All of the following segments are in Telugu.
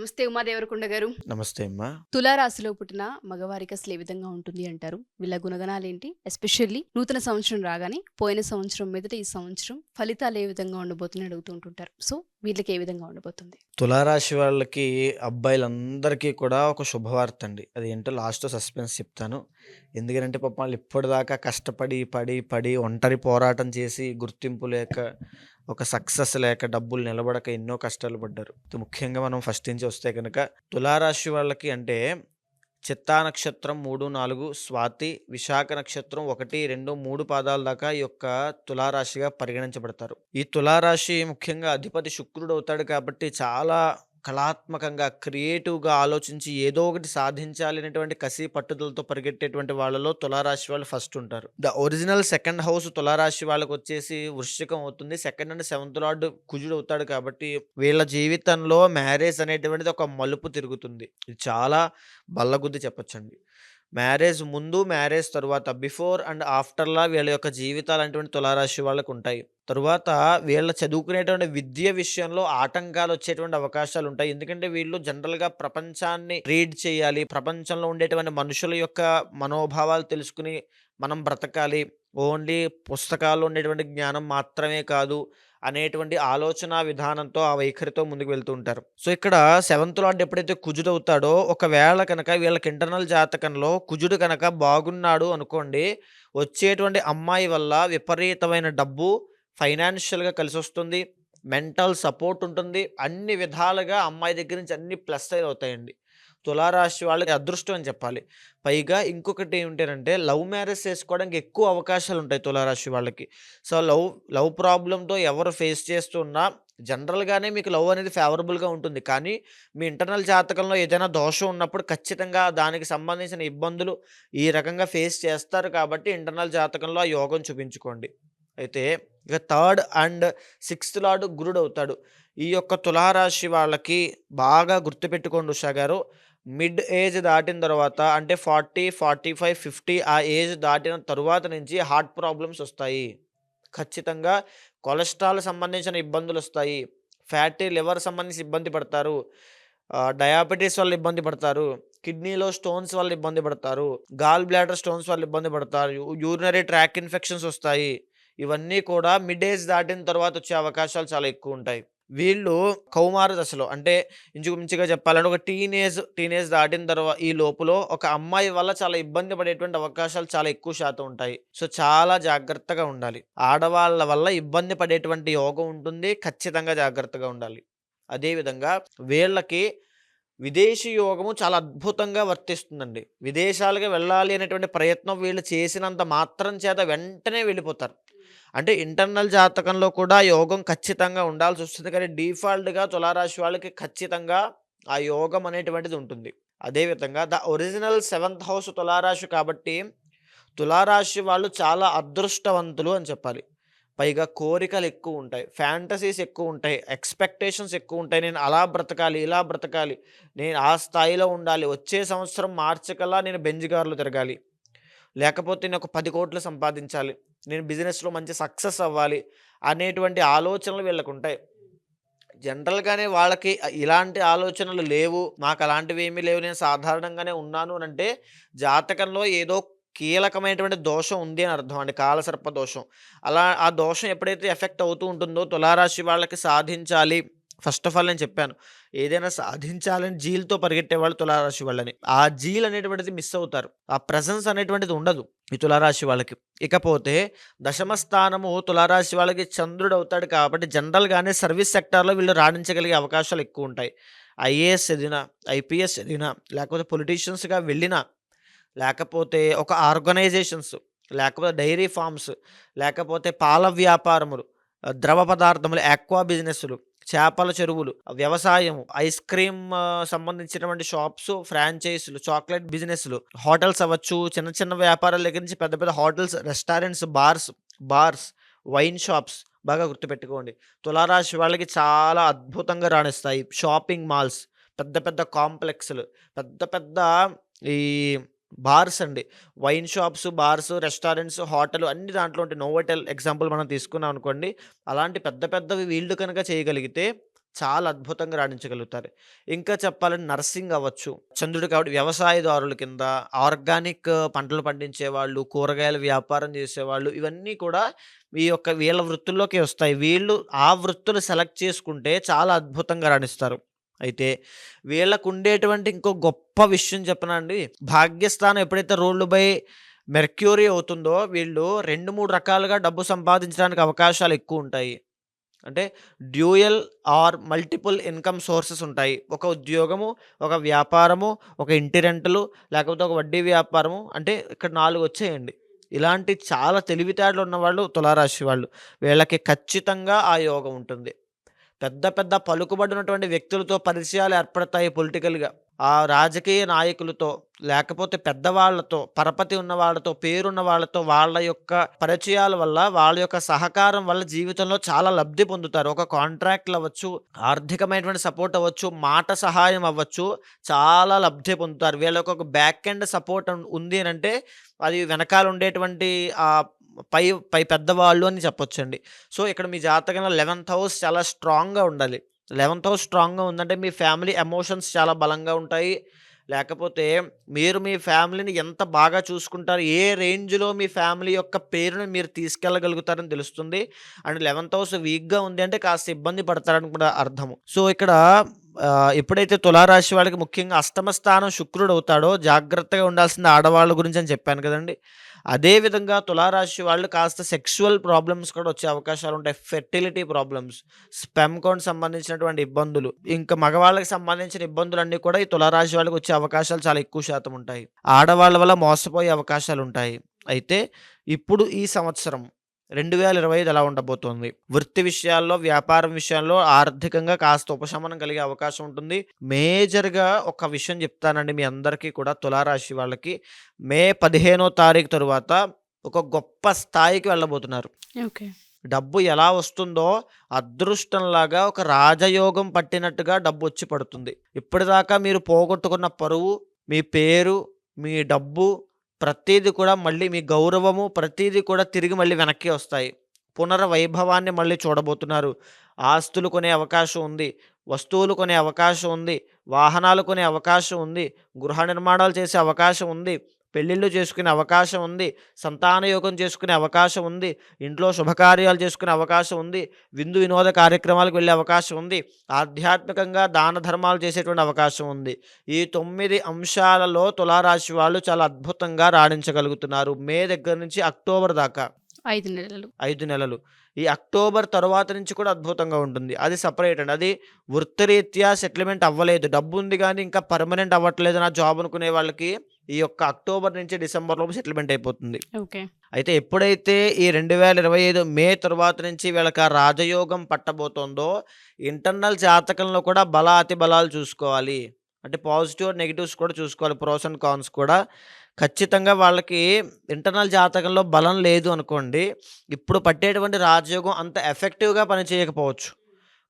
నమస్తే ఉమాదేవరకొండ గారు. నమస్తే అమ్మా. తులారాశిలో పుట్టిన మగవారికి అసలు ఏ విధంగా ఉంటుంది అంటారు? వీళ్ళ గుణగణాలు ఏంటి? ఎస్పెషల్లీ నూతన సంవత్సరం రాగానే పోయిన సంవత్సరం మీదట ఈ సంవత్సరం ఫలితాలు ఏ విధంగా ఉండబోతున్నాయి అడుగుతూ ఉంటుంటారు సో వీళ్ళకి ఏ విధంగా ఉండబోతుంది? తులారాశి వాళ్ళకి అబ్బాయిలందరికీ కూడా ఒక శుభవార్త అండి. అది ఏంటో లాస్ట్లో సస్పెన్స్ చెప్తాను. ఎందుకంటే పాపం వాళ్ళు ఇప్పటిదాకా కష్టపడి పడి పడి ఒంటరి పోరాటం చేసి గుర్తింపు లేక ఒక సక్సెస్ లేక డబ్బులు నిలబడక ఎన్నో కష్టాలు పడ్డారు. ఇది ముఖ్యంగా మనం ఫస్ట్ నుంచి వస్తే కనుక తులారాశి వాళ్ళకి అంటే చిత్తా నక్షత్రం మూడు నాలుగు స్వాతి విశాఖ నక్షత్రం ఒకటి రెండు మూడు పాదాల దాకా ఈ యొక్క తులారాశిగా పరిగణించబడతారు. ఈ తులారాశి ముఖ్యంగా అధిపతి శుక్రుడు అవుతాడు కాబట్టి చాలా కళాత్మకంగా క్రియేటివ్గా ఆలోచించి ఏదో ఒకటి సాధించాలి అనేటువంటి కసి పట్టుదలతో పరిగెట్టేటువంటి వాళ్ళలో తులారాశి వాళ్ళు ఫస్ట్ ఉంటారు. ద ఒరిజినల్ సెకండ్ హౌస్ తులారాశి వాళ్ళకి వచ్చేసి వృశ్చికం అవుతుంది. సెకండ్ అండ్ సెవెంత్ లార్డ్ కుజుడు అవుతాడు కాబట్టి వీళ్ళ జీవితంలో మ్యారేజ్ అనేటువంటిది ఒక మలుపు తిరుగుతుంది. ఇది చాలా బల్లగుద్ది చెప్పొచ్చండి. మ్యారేజ్ ముందు మ్యారేజ్ తర్వాత బిఫోర్ అండ్ ఆఫ్టర్లా వీళ్ళ యొక్క జీవితాలు అటువంటి తులారాశి వాళ్ళకు ఉంటాయి. తరువాత వీళ్ళ చదువుకునేటువంటి విద్య విషయంలో ఆటంకాలు వచ్చేటువంటి అవకాశాలు ఉంటాయి. ఎందుకంటే వీళ్ళు జనరల్గా ప్రపంచాన్ని రీడ్ చేయాలి ప్రపంచంలో ఉండేటువంటి మనుషుల యొక్క మనోభావాలు తెలుసుకుని మనం బ్రతకాలి ఓన్లీ పుస్తకాల్లో ఉండేటువంటి జ్ఞానం మాత్రమే కాదు అనేటువంటి ఆలోచన విధానంతో ఆ వైఖరితో ముందుకు వెళ్తూ ఉంటారు. సో ఇక్కడ సెవెంత్ లార్డ్ ఎప్పుడైతే కుజుడు అవుతాడో ఒకవేళ కనుక వీళ్ళకి ఇంటర్నల్ జాతకంలో కుజుడు కనుక బాగున్నాడు అనుకోండి వచ్చేటువంటి అమ్మాయి వల్ల విపరీతమైన డబ్బు ఫైనాన్షియల్గా కలిసి వస్తుంది మెంటల్ సపోర్ట్ ఉంటుంది అన్ని విధాలుగా అమ్మాయి దగ్గర నుంచి అన్ని ప్లస్ సైడ్ అవుతాయండి. తులారాశి వాళ్ళకి అదృష్టం అని చెప్పాలి. పైగా ఇంకొకటి ఏమిటంటే లవ్ మ్యారేజ్ చేసుకోవడానికి ఎక్కువ అవకాశాలు ఉంటాయి తులారాశి వాళ్ళకి. సో లవ్ లవ్ ప్రాబ్లంతో ఎవరు ఫేస్ చేస్తున్నా జనరల్గానే మీకు లవ్ అనేది ఫేవరబుల్గా ఉంటుంది. కానీ మీ ఇంటర్నల్ జాతకంలో ఏదైనా దోషం ఉన్నప్పుడు ఖచ్చితంగా దానికి సంబంధించిన ఇబ్బందులు ఈ రకంగా ఫేస్ చేస్తారు కాబట్టి ఇంటర్నల్ జాతకంలో ఆ యోగం చూపించుకోండి. అయితే ఇక థర్డ్ అండ్ సిక్స్త్ లాడు గురుడు అవుతాడు. ఈ యొక్క తులారాశి వాళ్ళకి బాగా గుర్తుపెట్టుకోండి ఉషా గారు. మిడ్ ఏజ్ దాటిన తర్వాత అంటే ఫార్టీ ఫార్టీ ఫైవ్ ఫిఫ్టీ ఆ ఏజ్ దాటిన తరువాత నుంచి హార్ట్ ప్రాబ్లమ్స్ వస్తాయి. ఖచ్చితంగా కొలెస్ట్రాల్ సంబంధించిన ఇబ్బందులు వస్తాయి. ఫ్యాటీ లివర్ సంబంధించి ఇబ్బంది పడతారు. డయాబెటీస్ వల్ల ఇబ్బంది పడతారు. కిడ్నీలో స్టోన్స్ వల్ల ఇబ్బంది పడతారు. గాల్ బ్లాడర్ స్టోన్స్ వల్ల ఇబ్బంది పడతారు. యూరినరీ ట్రాక్ ఇన్ఫెక్షన్స్ వస్తాయి. ఇవన్నీ కూడా మిడ్ ఏజ్ దాటిన తర్వాత వచ్చే అవకాశాలు చాలా ఎక్కువ ఉంటాయి. వీళ్ళు కౌమార దశలో అంటే ఇంచుమించుగా చెప్పాలంటే ఒక టీనేజ్ టీనేజ్ దాటిన తర్వాత ఈ లోపల ఒక అమ్మాయి వల్ల చాలా ఇబ్బంది పడేటువంటి అవకాశాలు చాలా ఎక్కువ శాతం ఉంటాయి. సో చాలా జాగ్రత్తగా ఉండాలి. ఆడవాళ్ళ వల్ల ఇబ్బంది పడేటువంటి యోగం ఉంటుంది. ఖచ్చితంగా జాగ్రత్తగా ఉండాలి. అదేవిధంగా వీళ్ళకి విదేశీ యోగము చాలా అద్భుతంగా వర్తిస్తుందండి. విదేశాలకు వెళ్ళాలి అనేటువంటి ప్రయత్నం వీళ్ళు చేసినంత మాత్రం చేత వెంటనే వెళ్ళిపోతారు. అంటే ఇంటర్నల్ జాతకంలో కూడా యోగం ఖచ్చితంగా ఉండాల్సి వస్తుంది. కానీ డిఫాల్ట్గా తులారాశి వాళ్ళకి ఖచ్చితంగా ఆ యోగం అనేటువంటిది ఉంటుంది. అదేవిధంగా ద ఒరిజినల్ సెవెంత్ హౌస్ తులారాశి కాబట్టి తులారాశి వాళ్ళు చాలా అదృష్టవంతులు అని చెప్పాలి. పైగా కోరికలు ఎక్కువ ఉంటాయి. ఫ్యాంటసీస్ ఎక్కువ ఉంటాయి. ఎక్స్పెక్టేషన్స్ ఎక్కువ ఉంటాయి. నేను అలా బ్రతకాలి ఇలా బ్రతకాలి నేను ఆ స్థాయిలో ఉండాలి వచ్చే సంవత్సరం మార్చకల్లా నేను బెంజ్ కార్లు తిరగాలి. లేకపోతే నేను ఒక పది కోట్లు సంపాదించాలి. నేను బిజినెస్లో మంచి సక్సెస్ అవ్వాలి అనేటువంటి ఆలోచనలు వీళ్ళకు ఉంటాయి జనరల్గానే వాళ్ళకి ఇలాంటి ఆలోచనలు లేవు. నాకు అలాంటివి ఏమీ లేవు. నేను సాధారణంగానే ఉన్నాను అని అంటే జాతకంలో ఏదో కీలకమైనటువంటి దోషం ఉంది అని అర్థం అండి. కాలసర్ప దోషం. అలా ఆ దోషం ఎప్పుడైతే ఎఫెక్ట్ అవుతూ ఉంటుందో తులారాశి వాళ్ళకి సాధించాలి. ఫస్ట్ ఆఫ్ ఆల్ నేను చెప్పాను ఏదైనా సాధించాలని జీల్తో పరిగెట్టే వాళ్ళు తులారాశి వాళ్ళని. ఆ జీల్ అనేటువంటిది మిస్ అవుతారు. ఆ ప్రజెన్స్ అనేటువంటిది ఉండదు ఈ తులారాశి వాళ్ళకి. ఇకపోతే దశమ స్థానము తులారాశి వాళ్ళకి చంద్రుడు అవుతాడు కాబట్టి జనరల్గానే సర్వీస్ సెక్టార్లో వీళ్ళు రాణించగలిగే అవకాశాలు ఎక్కువ ఉంటాయి. ఐఏఎస్ ఎదినా ఐపీఎస్ ఎదినా లేకపోతే పొలిటీషియన్స్గా వెళ్ళినా లేకపోతే ఒక ఆర్గనైజేషన్స్ లేకపోతే డైరీ ఫార్మ్స్ లేకపోతే పాల వ్యాపారములు ద్రవ పదార్థములు ఆక్వా బిజినెస్లు చేపల చెరువులు వ్యవసాయం ఐస్ క్రీమ్ సంబంధించినటువంటి షాప్స్ ఫ్రాంచైజీలు చాక్లెట్ బిజినెస్లు హోటల్స్ అవ్వచ్చు చిన్న చిన్న వ్యాపారాల దగ్గర నుంచి పెద్ద పెద్ద hotels restaurants bars bars wine shops బాగా గుర్తుపెట్టుకోండి. తులారాశి వాళ్ళకి చాలా అద్భుతంగా రాణిస్తాయి. షాపింగ్ మాల్స్ పెద్ద పెద్ద కాంప్లెక్స్లు పెద్ద పెద్ద ఈ బార్స్ అండి wine shops bars restaurants hotel అన్ని దాంట్లో ఉంటాయి నోవోటెల్ ఎగ్జాంపుల్ మనం తీసుకున్నాం అనుకోండి అలాంటి పెద్ద పెద్దవి వీళ్ళు కనుక చేయగలిగితే చాలా అద్భుతంగా రాణించగలుగుతారు. ఇంకా చెప్పాలంటే నర్సింగ్ అవ్వచ్చు. చంద్రుడు కాబట్టి వ్యవసాయదారుల కింద ఆర్గానిక్ పంటలు పండించే వాళ్ళు కూరగాయల వ్యాపారం చేసేవాళ్ళు ఇవన్నీ కూడా ఈ యొక్క వీళ్ళ వృత్తుల్లోకి వస్తాయి. వీళ్ళు ఆ వృత్తులు సెలెక్ట్ చేసుకుంటే చాలా అద్భుతంగా రాణిస్తారు. అయితే వీళ్ళకు ఉండేటువంటి ఇంకో గొప్ప విషయం చెప్పనండి భాగ్యస్థానం ఎప్పుడైతే రూల్డ్ బై మెర్క్యూరీ అవుతుందో వీళ్ళు 2, 3 రకాలుగా డబ్బు సంపాదించడానికి అవకాశాలు ఎక్కువ ఉంటాయి అంటే dual or multiple income sources ఉంటాయి. ఒక ఉద్యోగము, ఒక వ్యాపారము, ఒక ఇంటి రెంటలు, లేకపోతే ఒక వడ్డీ వ్యాపారము అంటే ఇక్కడ నాలుగు వచ్చేయండి ఇలాంటి చాలా తెలివితేటలు ఉన్నవాళ్ళు తులారాశి వాళ్ళు. వీళ్ళకి ఖచ్చితంగా ఆ యోగం ఉంటుంది. పెద్ద పెద్ద పలుకుబడినటువంటి వ్యక్తులతో పరిచయాలు ఏర్పడతాయి పొలిటికల్‌గా. ఆ రాజకీయ నాయకులతో, లేకపోతే పెద్దవాళ్ళతో, పరపతి ఉన్న వాళ్ళతో, పేరున్న వాళ్ళతో వాళ్ళ యొక్క పరిచయాల వల్ల, వాళ్ళ యొక్క సహకారం వల్ల జీవితంలో చాలా లబ్ధి పొందుతారు. ఒక కాంట్రాక్ట్‌లు అవ్వచ్చు, ఆర్థికమైనటువంటి సపోర్ట్ అవ్వచ్చు, మాట సహాయం అవ్వచ్చు, చాలా లబ్ధి పొందుతారు. వీళ్ళకి ఒక బ్యాక్ ఎండ్ సపోర్ట్ ఉంది అంటే అది వెనకాల ఉండేటువంటి ఆ పై పై పెద్దవాళ్ళు అని చెప్పొచ్చండి. సో, ఇక్కడ మీ జాతకంలో 11థ్ హౌస్ చాలా స్ట్రాంగ్‌గా ఉండాలి. 11థ్ హౌస్ స్ట్రాంగ్‌గా ఉందంటే మీ ఫ్యామిలీ ఎమోషన్స్ చాలా బలంగా ఉంటాయి. లేకపోతే మీరు మీ ఫ్యామిలీని ఎంత బాగా చూసుకుంటారు, ఏ రేంజ్‌లో మీ ఫ్యామిలీ యొక్క పేరుని మీరు తీసుకెళ్ళగలుగుతారని తెలుస్తుంది. అండ్ 11థ్ హౌస్ వీక్‌గా ఉంది అంటే కాస్త ఇబ్బంది పడతారని కూడా అర్థము. సో, ఇక్కడ ఎప్పుడైతే తులారాశి వాళ్ళకి ముఖ్యంగా అష్టమ స్థానం శుక్రుడు అవుతాడో జాగ్రత్తగా ఉండాల్సింది ఆడవాళ్ళ గురించి అని చెప్పాను కదండీ! అదే విధంగా తులారాశి వాళ్ళు కాస్త సెక్షువల్ ప్రాబ్లమ్స్ కూడా వచ్చే అవకాశాలు ఉంటాయి ఫెర్టిలిటీ ప్రాబ్లమ్స్, స్పెమ్ కౌంట్ సంబంధించినటువంటి ఇబ్బందులు, ఇంకా మగవాళ్ళకి సంబంధించిన ఇబ్బందులు అన్నీ కూడా ఈ తులారాశి వాళ్ళకి వచ్చే అవకాశాలు చాలా ఎక్కువ శాతం ఉంటాయి. ఆడవాళ్ళ వల్ల మోసపోయే అవకాశాలు ఉంటాయి అయితే ఇప్పుడు ఈ సంవత్సరం 2025 ఎలా ఉండబోతోంది? వృత్తి విషయాల్లో, వ్యాపారం విషయాల్లో ఆర్థికంగా కాస్త ఉపశమనం కలిగే అవకాశం ఉంటుంది. మేజర్‌గా ఒక విషయం చెప్తానండి మీ అందరికీ కూడా తులారాశి వాళ్ళకి మే 15 తారీఖు తరువాత ఒక గొప్ప స్థాయికి వెళ్ళబోతున్నారు. ఓకే. డబ్బు ఎలా వస్తుందో అదృష్టంలాగా ఒక రాజయోగం పట్టినట్టుగా డబ్బొచ్చి పడుతుంది. ఇప్పటిదాకా మీరు పోగొట్టుకున్న పరువు, మీ పేరు, మీ డబ్బు ప్రతీది కూడా మళ్ళీ మీ గౌరవము ప్రతీది కూడా తిరిగి మళ్ళీ వెనక్కి వస్తాయి. పునర్వైభవాన్ని మళ్ళీ చూడబోతున్నారు. ఆస్తులు కొనే అవకాశం ఉంది. వస్తువులు కొనే అవకాశం ఉంది. వాహనాలు కొనే అవకాశం ఉంది. గృహ నిర్మాణాలు చేసే అవకాశం ఉంది. పెళ్ళిళ్ళు చేసుకునే అవకాశం ఉంది. సంతానయోగం చేసుకునే అవకాశం ఉంది. ఇంట్లో శుభకార్యాలు చేసుకునే అవకాశం ఉంది. విందు వినోద కార్యక్రమాలకు వెళ్ళే అవకాశం ఉంది. ఆధ్యాత్మికంగా దాన ధర్మాలు చేసేటువంటి అవకాశం ఉంది. ఈ 9 అంశాలలో తులారాశి వాళ్ళు చాలా అద్భుతంగా రాణించగలుగుతున్నారు. మే దగ్గర నుంచి అక్టోబర్ దాకా. 5 నెలలు. 5 నెలలు. ఈ అక్టోబర్ తరువాత నుంచి కూడా అద్భుతంగా ఉంటుంది. అది సెపరేట్ అండి. అది వృత్తిరీత్యా సెటిల్‌మెంట్ అవ్వలేదు. డబ్బుంది గానీ ఇంకా పర్మనెంట్ అవ్వట్లేదు నా జాబ్ అనుకునే వాళ్ళకి ఈ యొక్క అక్టోబర్ నుంచి డిసెంబర్ లోపు సెటిల్‌మెంట్ అయిపోతుంది. ఓకే. అయితే ఎప్పుడైతే ఈ 2025 మే తరువాత నుంచి వీళ్ళకి ఆ రాజయోగం పట్టబోతోందో ఇంటర్నల్ జాతకంలో కూడా బల, అతి బలాలు చూసుకోవాలి. అంటే పాజిటివ్, నెగెటివ్స్ కూడా చూసుకోవాలి. ప్రోస్ అండ్ కాన్స్ కూడా. ఖచ్చితంగా వాళ్ళకి ఇంటర్నల్ జాతకంలో బలం లేదు అనుకోండి. ఇప్పుడు పట్టేటువంటి రాజయోగం అంత ఎఫెక్టివ్‌గా పనిచేయకపోవచ్చు.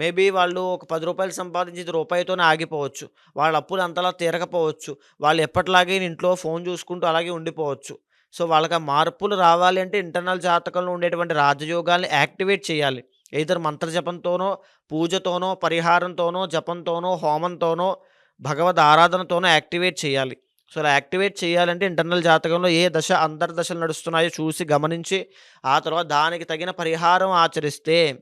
మేబీ వాళ్ళు ఒక పది రూపాయలు సంపాదించి రూపాయితోనే ఆగిపోవచ్చు. వాళ్ళ అప్పులు అంతలా తీరకపోవచ్చు. వాళ్ళు ఎప్పటిలాగే ఇంట్లో ఫోన్ చూసుకుంటూ అలాగే ఉండిపోవచ్చు. సో, వాళ్ళకి ఆ మార్పులు రావాలి అంటే ఇంటర్నల్ జాతకంలో ఉండేటువంటి రాజయోగాల్ని యాక్టివేట్ చేయాలి. ఏదర్ మంత్ర జపంతోనో, పూజతోనో, పరిహారంతోనో, జపంతోనో, హోమంతోనో, భగవద్ ఆరాధనతోనో యాక్టివేట్ చేయాలి. సో, అలా యాక్టివేట్ చేయాలంటే ఇంటర్నల్ జాతకంలో ఏ దశ అంతర్దశలు నడుస్తున్నాయో చూసి గమనించి ఆ తర్వాత దానికి తగిన పరిహారం ఆచరిస్తే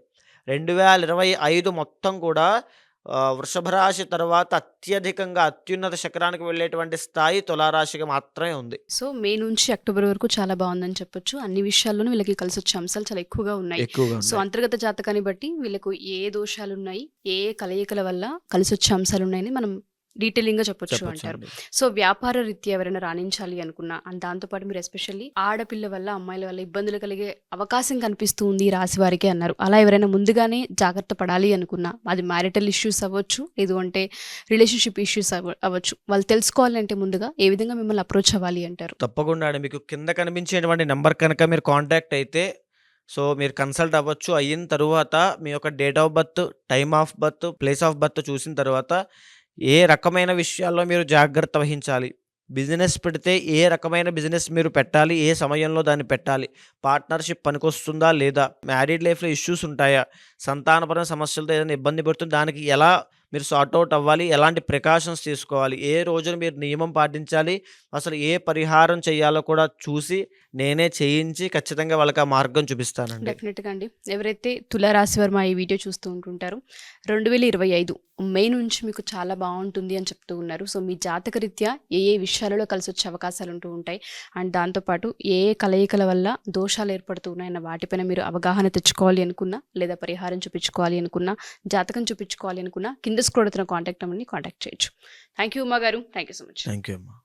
2025 మొత్తం కూడా వృషభ రాశి తర్వాత అత్యధికంగా అత్యున్నత శిఖరానికి వెళ్ళేటువంటి స్థాయి తులారాశికి మాత్రమే ఉంది. సో, మే నుంచి అక్టోబర్ వరకు చాలా బావుందని చెప్పొచ్చు. అన్ని విషయాల్లోనూ వీళ్ళకి కలిసొచ్చే అంశాలు చాలా ఎక్కువగా ఉన్నాయి. సో, ఉన్నాయి. అంతర్గత జాతకాన్ని బట్టి వీళ్ళకు ఏ దోషాలున్నాయి, ఏ ఏ కలయికల వల్ల కలిసొచ్చే అంశాలున్నాయని మనం డీటెయిలింగ్‌గా చెప్పొచ్చు అంటారు. సో, వ్యాపార రీత్యా ఎవరైనా రాణించాలి అనుకున్నా అండ్ దాంతో పాటు మీరు ఎస్పెషల్లీ ఆడపిల్ల వల్ల, అమ్మాయిల వల్ల ఇబ్బందులు కలిగే అవకాశం కనిపిస్తూ ఉంది రాశి వారికి అన్నారు. అలా ఎవరైనా ముందుగానే జాగ్రత్త పడాలి అనుకున్నా అది మ్యారిటల్ ఇష్యూస్ అవ్వచ్చు, లేదు అంటే రిలేషన్‌షిప్ ఇష్యూస్ అవ్వ అవ్వచ్చు. వాళ్ళు తెలుసుకోవాలంటే ముందుగా ఏ విధంగా మిమ్మల్ని అప్రోచ్ అవ్వాలి అంటారు? తప్పకుండా అండి. మీకు కింద కనిపించేటువంటి నంబర్ కనుక మీరు కాంటాక్ట్ అయితే సో, మీరు కన్సల్ట్ అవ్వచ్చు. అయిన తరువాత మీ యొక్క date of birth, time of birth, place of birth చూసిన తర్వాత ఏ రకమైన విషయాల్లో మీరు జాగ్రత్త వహించాలి. బిజినెస్ పెడితే ఏ రకమైన బిజినెస్ మీరు పెట్టాలి? ఏ సమయంలో దాన్ని పెట్టాలి? పార్ట్నర్షిప్ పనికొస్తుందా లేదా? మ్యారీడ్ లైఫ్లో ఇష్యూస్ ఉంటాయా? సంతానపరమైన సమస్యలతో ఏదైనా ఇబ్బంది పడుతుంది దానికి ఎలా మీరు సార్ట్ అవుట్ అవ్వాలి. ఎలాంటి ప్రికాషన్స్ తీసుకోవాలి. ఏ రోజున మీరు నియమం పాటించాలి. అసలు ఏ పరిహారం చేయాలో కూడా చూసి నేనే చేయించి ఖచ్చితంగా వాళ్ళకి ఆ మార్గం చూపిస్తానండి. డెఫినెట్గా అండి. ఎవరైతే తులారాశి వారు మా ఈ వీడియో చూస్తూ ఉంటుంటారు రెండు వేల ఇరవై ఐదు మే నుంచి మీకు చాలా బాగుంటుంది అని చెప్తూ ఉన్నారు. సో మీ జాతక రీత్యా ఏ ఏ విషయాలలో కలిసి వచ్చే అవకాశాలు ఉంటూ ఉంటాయి. అండ్ దాంతోపాటు ఏ ఏ కలయికల వల్ల దోషాలు ఏర్పడుతూ ఉన్నాయన్న వాటిపైన మీరు అవగాహన తెచ్చుకోవాలి అనుకున్నా లేదా పరిహారం చూపించుకోవాలి అనుకున్నా జాతకం చూపించుకోవాలి అనుకున్నా కింద స్క్రోడ్ అవుతున్న కాంటాక్ట్ నెంబర్ని కాంటాక్ట్ చేయొచ్చు. Thank you Uma garu. Thank you so much thank you అమ్మా